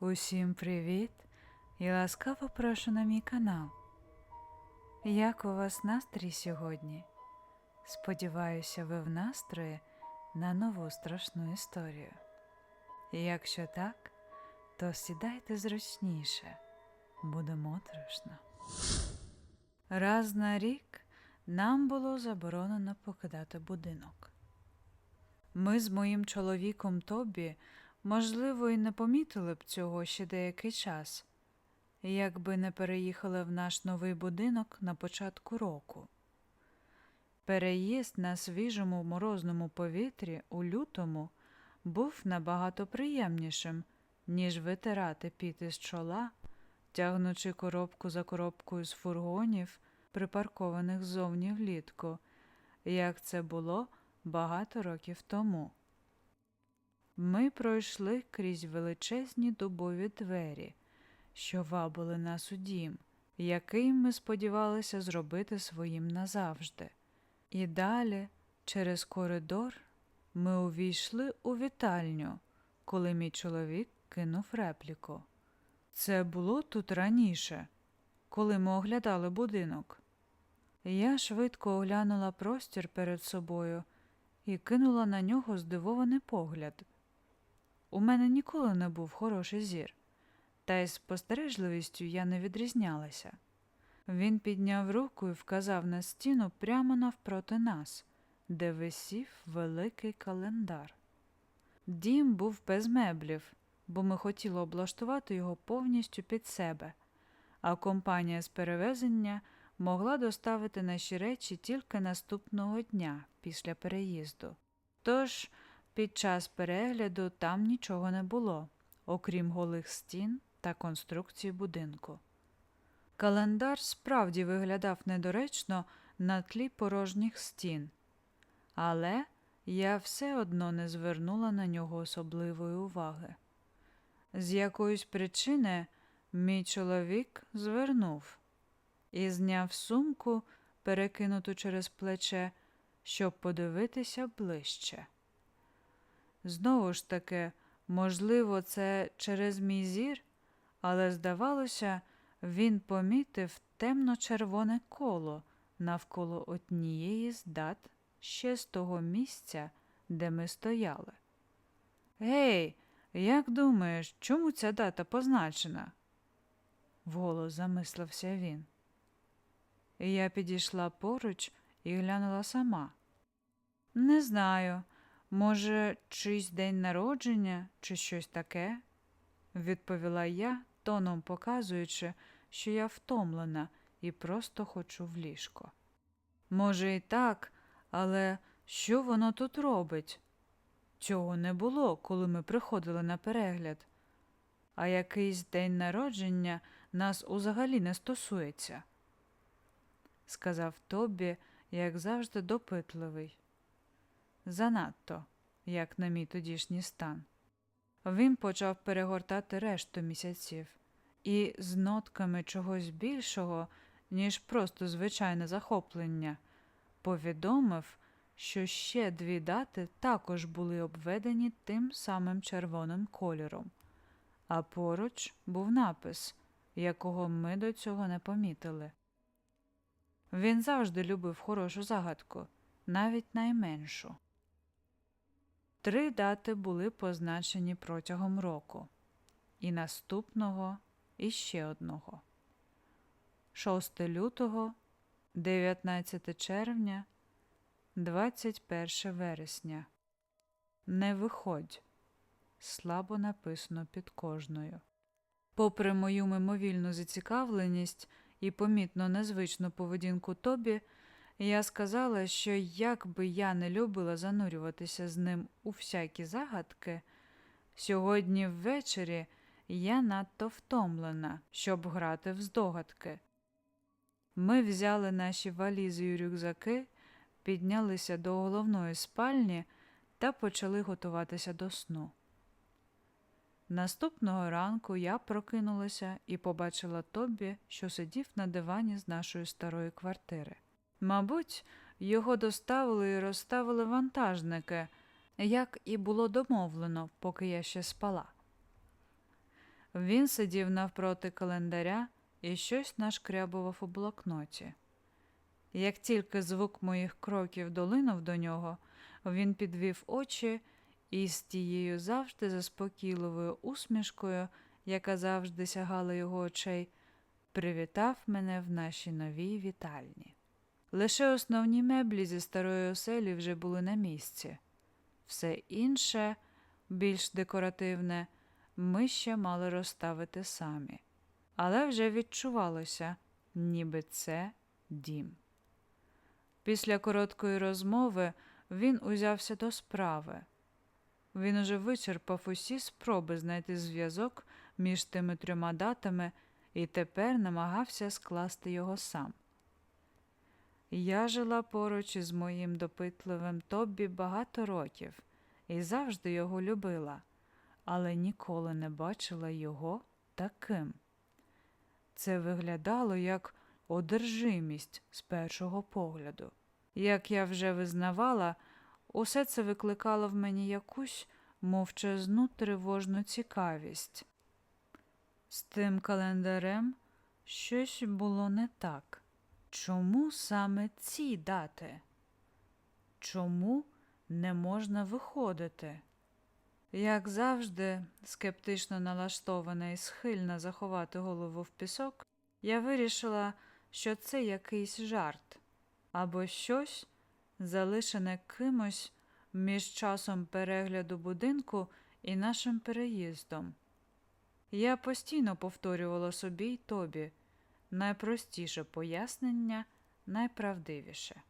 Усім привіт і ласкаво прошу на мій канал. Як у вас настрій сьогодні? Сподіваюся, ви в настрої на нову страшну історію. Якщо так, то сідайте зручніше, буде моторошно. Раз на рік нам було заборонено покидати будинок. Ми з моїм чоловіком Тобі, можливо, і не помітили б цього ще деякий час, якби не переїхали в наш новий будинок на початку року. Переїзд на свіжому морозному повітрі у лютому був набагато приємнішим, ніж витирати піт із чола, тягнучи коробку за коробкою з фургонів, припаркованих ззовні влітку, як це було багато років тому. Ми пройшли крізь величезні дубові двері, що вабили нас у дім, який ми сподівалися зробити своїм назавжди. І далі, через коридор, ми увійшли у вітальню, коли мій чоловік кинув репліку. Це було тут раніше, коли ми оглядали будинок. Я швидко оглянула простір перед собою і кинула на нього здивований погляд. У мене ніколи не був хороший зір, та й спостережливістю я не відрізнялася. Він підняв руку і вказав на стіну прямо навпроти нас, де висів великий календар. Дім був без меблів, бо ми хотіли облаштувати його повністю під себе, а компанія з перевезення могла доставити наші речі тільки наступного дня після переїзду. Тож під час перегляду там нічого не було, окрім голих стін та конструкції будинку. Календар справді виглядав недоречно на тлі порожніх стін, але я все одно не звернула на нього особливої уваги. З якоїсь причини мій чоловік звернув і зняв сумку, перекинуту через плече, щоб подивитися ближче. Знову ж таки, можливо, це через мій зір, але здавалося, він помітив темно-червоне коло навколо однієї з дат ще з того місця, де ми стояли. Гей, як думаєш, чому ця дата позначена? вголос замислився він. Я підійшла поруч і глянула сама. Не знаю, може, чийсь день народження чи щось таке, відповіла я, тоном показуючи, що я втомлена і просто хочу в ліжко. Може, і так, але що воно тут робить? Цього не було, коли ми приходили на перегляд, а якийсь день народження нас узагалі не стосується, сказав Тобі, як завжди, допитливий. Занадто, як на мій тодішній стан. Він почав перегортати решту місяців і з нотками чогось більшого, ніж просто звичайне захоплення, повідомив, що ще дві дати також були обведені тим самим червоним кольором, а поруч був напис, якого ми до цього не помітили. Він завжди любив хорошу загадку, навіть найменшу. Три дати були позначені протягом року, і наступного, і ще одного. 6 лютого, 19 червня, 21 вересня. Не виходь. Слабо написано під кожною. Попри мою мимовільну зацікавленість і помітно незвичну поведінку Тобі, я сказала, що як би я не любила занурюватися з ним у всякі загадки, сьогодні ввечері я надто втомлена, щоб грати в здогадки. Ми взяли наші валізи і рюкзаки, піднялися до головної спальні та почали готуватися до сну. Наступного ранку я прокинулася і побачила Тобі, що сидів на дивані з нашої старої квартири. Мабуть, його доставили і розставили вантажники, як і було домовлено, поки я ще спала. Він сидів навпроти календаря і щось нашкрябував у блокноті. Як тільки звук моїх кроків долинув до нього, він підвів очі і з тією завжди заспокійливою усмішкою, яка завжди сягала його очей, привітав мене в нашій новій вітальні. Лише основні меблі зі старої оселі вже були на місці. Все інше, більш декоративне, ми ще мали розставити самі. Але вже відчувалося, ніби це дім. Після короткої розмови він узявся до справи. Він уже вичерпав усі спроби знайти зв'язок між тими трьома датами і тепер намагався скласти його сам. Я жила поруч із моїм допитливим Тоббі багато років і завжди його любила, але ніколи не бачила його таким. Це виглядало як одержимість з першого погляду. Як я вже визнавала, усе це викликало в мені якусь мовчазну тривожну цікавість. З тим календарем щось було не так. Чому саме ці дати? Чому не можна виходити? Як завжди, скептично налаштована і схильна заховати голову в пісок, я вирішила, що це якийсь жарт або щось, залишене кимось між часом перегляду будинку і нашим переїздом. Я постійно повторювала собі й тобі найпростіше пояснення, найправдивіше.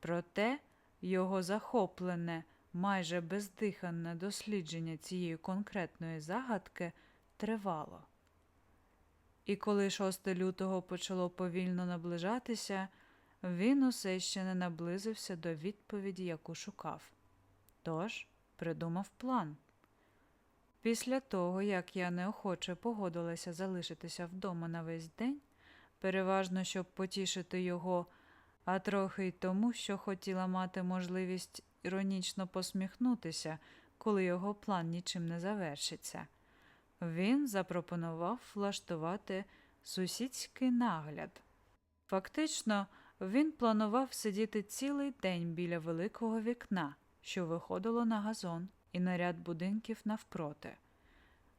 Проте його захоплене, майже бездиханне дослідження цієї конкретної загадки тривало. І коли 6 лютого почало повільно наближатися, він усе ще не наблизився до відповіді, яку шукав. Тож придумав план. Після того, як я неохоче погодилася залишитися вдома на весь день, переважно щоб потішити його, а трохи й тому, що хотіла мати можливість іронічно посміхнутися, коли його план нічим не завершиться, він запропонував влаштувати сусідський нагляд. Фактично, він планував сидіти цілий день біля великого вікна, що виходило на газон і на ряд будинків навпроти.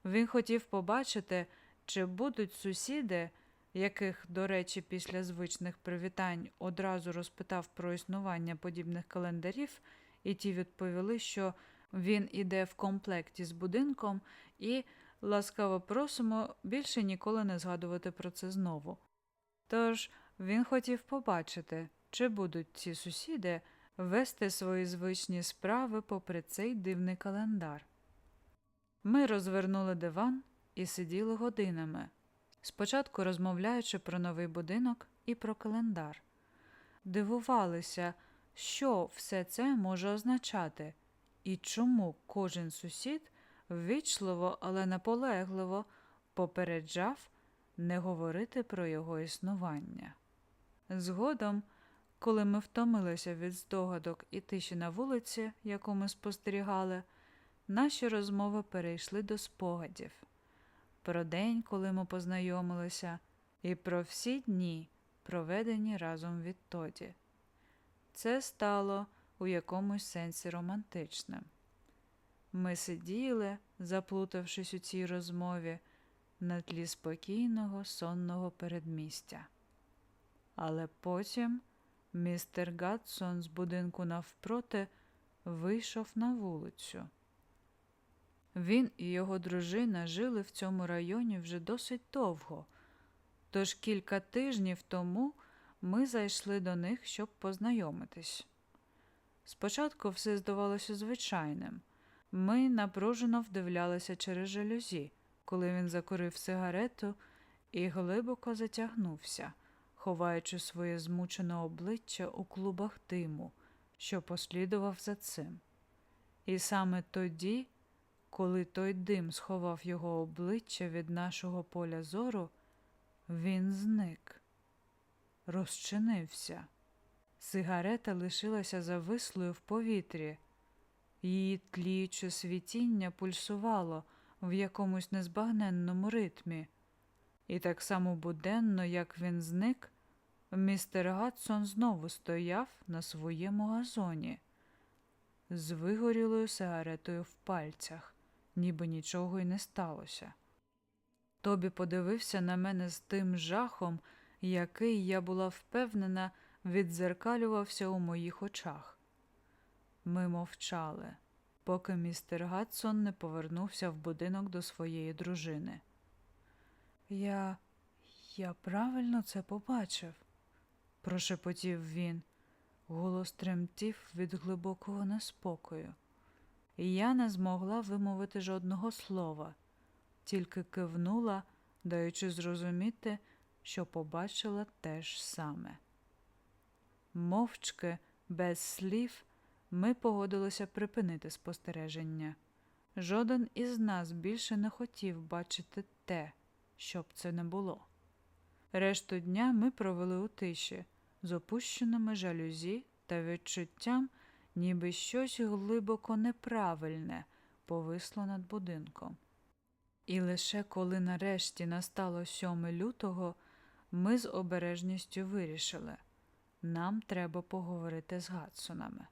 Він хотів побачити, чи будуть сусіди, яких, до речі, після звичних привітань одразу розпитав про існування подібних календарів, і ті відповіли, що він іде в комплекті з будинком, і ласкаво просимо більше ніколи не згадувати про це знову. Тож він хотів побачити, чи будуть ці сусіди вести свої звичні справи попри цей дивний календар. Ми розвернули диван і сиділи годинами, спочатку розмовляючи про новий будинок і про календар. Дивувалися, що все це може означати, і чому кожен сусід ввічливо, але наполегливо попереджав не говорити про його існування. Згодом коли ми втомилися від здогадок і тиші на вулиці, яку ми спостерігали, наші розмови перейшли до спогадів про день, коли ми познайомилися, і про всі дні, проведені разом відтоді. Це стало у якомусь сенсі романтичним. Ми сиділи, заплутавшись у цій розмові, на тлі спокійного сонного передмістя. Але потім. Містер Гадсон з будинку навпроти вийшов на вулицю. Він і його дружина жили в цьому районі вже досить довго, тож кілька тижнів тому ми зайшли до них, щоб познайомитись. Спочатку все здавалося звичайним. Ми напружено вдивлялися через жалюзі, коли він закурив сигарету і глибоко затягнувся ховаючи своє змучене обличчя у клубах диму, що послідував за цим. І саме тоді, коли той дим сховав його обличчя від нашого поля зору, він зник, розчинився. Сигарета лишилася завислою в повітрі, її тліюче світіння пульсувало, в якомусь незбагненному ритмі. І так само буденно, як він зник, містер Гадсон знову стояв на своєму газоні з вигорілою сигаретою в пальцях, ніби нічого й не сталося. Тобі подивився на мене з тим жахом, який, я була впевнена, віддзеркалювався у моїх очах. Ми мовчали, поки містер Гадсон не повернувся в будинок до своєї дружини. Я. я правильно це побачив, прошепотів він. Голос тремтів від глибокого неспокою. І я не змогла вимовити жодного слова, тільки кивнула, даючи зрозуміти, що побачила те ж саме. Мовчки, без слів, ми погодилися припинити спостереження. Жоден із нас більше не хотів бачити те, що це не було. Решту дня ми провели у тиші, з опущеними жалюзі та відчуттям, ніби щось глибоко неправильне повисло над будинком. І лише коли нарешті настало 7 лютого, ми з обережністю вирішили нам треба поговорити з Гадсонами.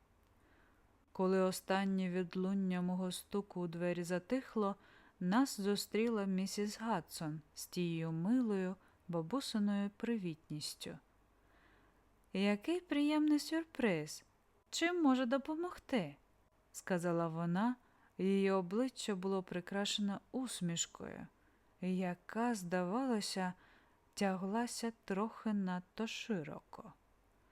Коли останнє відлуння мого стуку у двері затихло, нас зустріла місіс Гадсон з тією милою бабусиною привітністю. Який приємний сюрприз! Чим може допомогти? сказала вона, її обличчя було прикрашено усмішкою, яка, здавалося, тяглася трохи надто широко.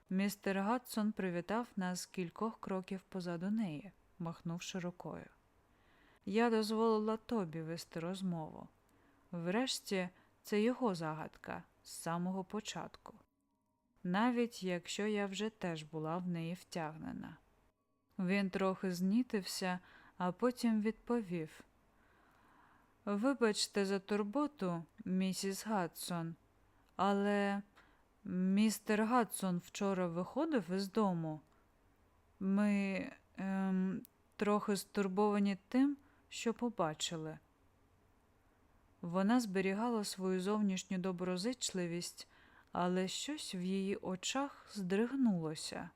Містер Гадсон привітав нас кількох кроків позаду неї, махнувши рукою. Я дозволила тобі вести розмову. Врешті, це його загадка з самого початку, навіть якщо я вже теж була в неї втягнена. Він трохи знітився, а потім відповів Вибачте за турботу, місіс Гадсон, але містер Гадсон вчора виходив із дому. Ми ем, трохи стурбовані тим, що побачили. Вона зберігала свою зовнішню доброзичливість, але щось в її очах здригнулося.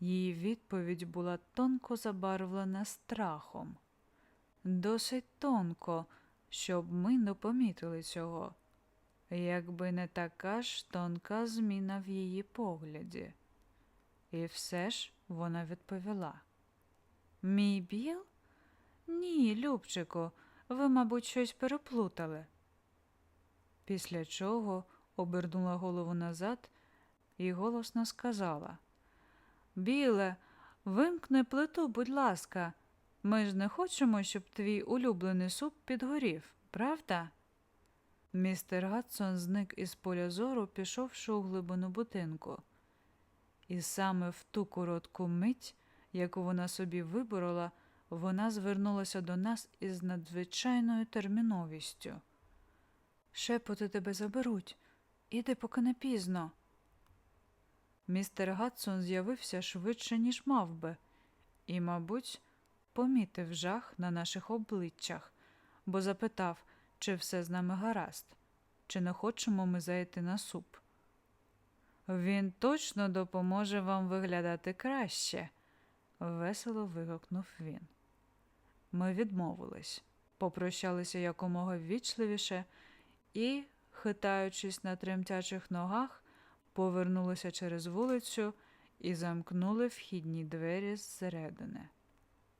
Її відповідь була тонко забарвлена страхом, досить тонко, щоб ми не помітили цього, якби не така ж тонка зміна в її погляді. І все ж вона відповіла: Мій біл? Ні, Любчику, ви, мабуть, щось переплутали. Після чого обернула голову назад і голосно сказала Біле, вимкни плиту, будь ласка. Ми ж не хочемо, щоб твій улюблений суп підгорів, правда? Містер Гадсон зник із поля зору, пішовши у глибину будинку. І саме в ту коротку мить, яку вона собі виборола, вона звернулася до нас із надзвичайною терміновістю. Шепоти тебе заберуть, іди, поки не пізно. Містер Гадсон з'явився швидше, ніж мав би, і, мабуть, помітив жах на наших обличчях, бо запитав, чи все з нами гаразд, чи не хочемо ми зайти на суп. Він точно допоможе вам виглядати краще, весело вигукнув він. Ми відмовились, попрощалися якомога ввічливіше і, хитаючись на тремтячих ногах, повернулися через вулицю і замкнули вхідні двері зсередини.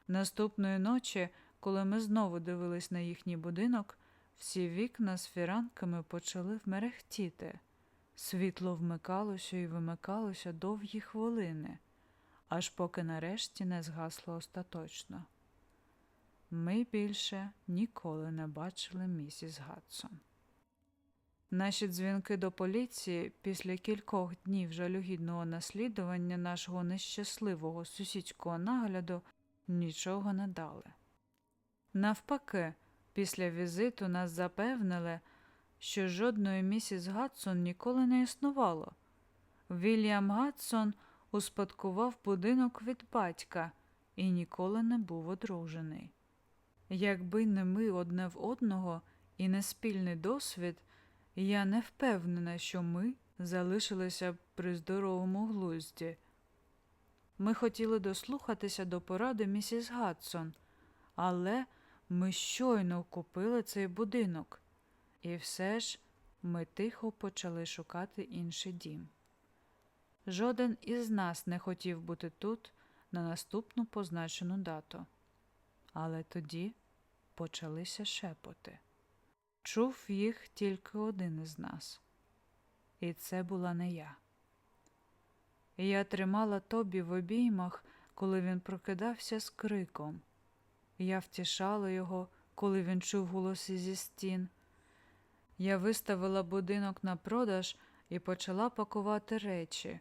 Наступної ночі, коли ми знову дивились на їхній будинок, всі вікна з фіранками почали вмерехтіти. Світло вмикалося і вимикалося довгі хвилини, аж поки нарешті не згасло остаточно. Ми більше ніколи не бачили місіс Гадсон. Наші дзвінки до поліції після кількох днів жалюгідного наслідування нашого нещасливого сусідського нагляду нічого не дали. Навпаки, після візиту нас запевнили, що жодної місіс Гадсон ніколи не існувало. Вільям Гадсон успадкував будинок від батька і ніколи не був одружений. Якби не ми одне в одного і не спільний досвід, я не впевнена, що ми залишилися при здоровому глузді. Ми хотіли дослухатися до поради місіс Гадсон, але ми щойно купили цей будинок, і все ж ми тихо почали шукати інший дім. Жоден із нас не хотів бути тут на наступну позначену дату. Але тоді почалися шепоти. Чув їх тільки один із нас, і це була не я. Я тримала Тобі в обіймах, коли він прокидався з криком. Я втішала його, коли він чув голоси зі стін. Я виставила будинок на продаж і почала пакувати речі,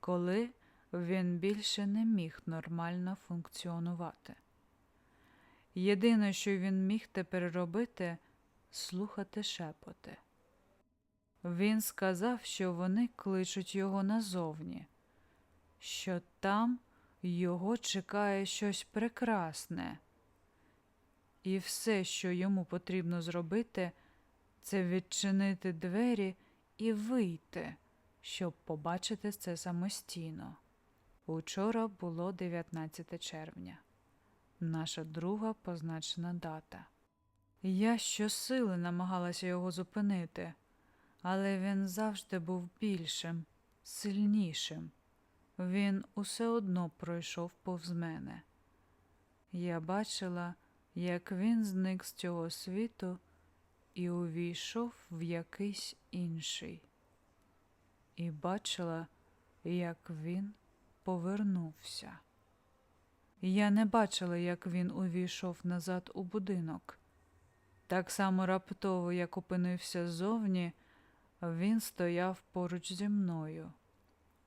коли він більше не міг нормально функціонувати. Єдине, що він міг тепер робити, слухати шепоти. Він сказав, що вони кличуть його назовні, що там його чекає щось прекрасне, і все, що йому потрібно зробити, це відчинити двері і вийти, щоб побачити це самостійно. Учора було 19 червня, наша друга позначена дата. Я щосили намагалася його зупинити, але він завжди був більшим, сильнішим. Він усе одно пройшов повз мене. Я бачила, як він зник з цього світу і увійшов в якийсь інший, і бачила, як він повернувся. Я не бачила, як він увійшов назад у будинок. Так само раптово, як опинився ззовні, він стояв поруч зі мною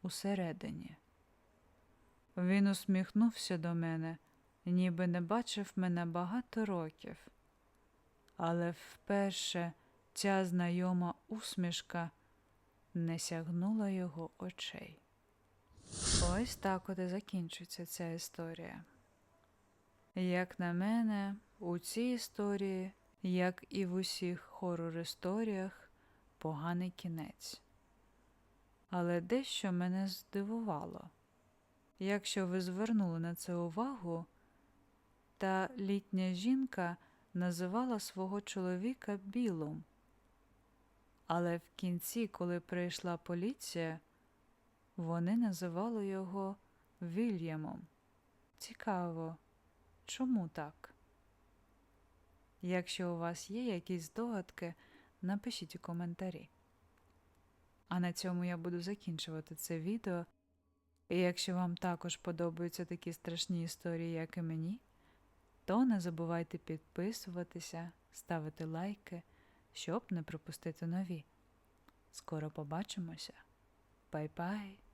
усередині. Він усміхнувся до мене, ніби не бачив мене багато років, але вперше ця знайома усмішка не сягнула його очей. Ось так от і закінчується ця історія. Як на мене, у цій історії, як і в усіх хорор-історіях, поганий кінець. Але дещо мене здивувало. Якщо ви звернули на це увагу, та літня жінка називала свого чоловіка Білом. Але в кінці, коли прийшла поліція, вони називали його Вільямом. Цікаво, чому так? Якщо у вас є якісь здогадки, напишіть у коментарі. А на цьому я буду закінчувати це відео. І якщо вам також подобаються такі страшні історії, як і мені, то не забувайте підписуватися, ставити лайки, щоб не пропустити нові. Скоро побачимося. Бай-бай!